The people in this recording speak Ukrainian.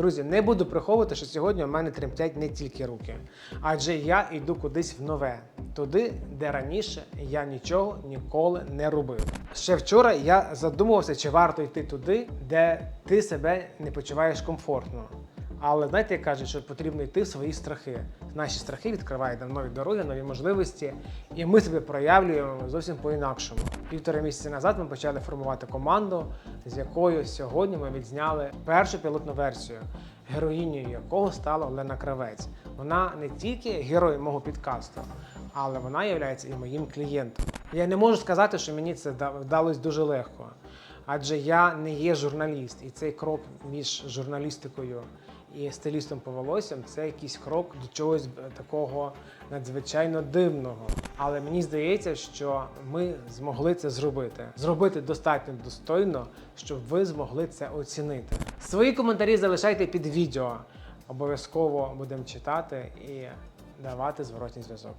Друзі, не буду приховувати, що сьогодні у мене тремтять не тільки руки, адже я йду кудись в нове, туди, де раніше я нічого ніколи не робив. Ще вчора я задумувався, чи варто йти туди, де ти себе не почуваєш комфортно. Але знаєте, як кажуть, що потрібно йти в свої страхи. Наші страхи відкривають нам нові дороги, нові можливості, і ми себе проявлюємо зовсім по-інакшому. Півтора місяці назад ми почали формувати команду, з якою сьогодні ми відзняли першу пілотну версію, героїнею якого стала Олена Кравець. Вона не тільки герой мого підкасту, але вона є і моїм клієнтом. Я не можу сказати, що мені це да- вдалося дуже легко, адже я не є журналіст, і цей крок між журналістикою і стилістом по волоссям це якийсь крок до чогось такого надзвичайно дивного. Але мені здається, що ми змогли це зробити. Зробити достатньо достойно, щоб ви змогли це оцінити. Свої коментарі залишайте під відео. Обов'язково будемо читати і давати зворотній зв'язок.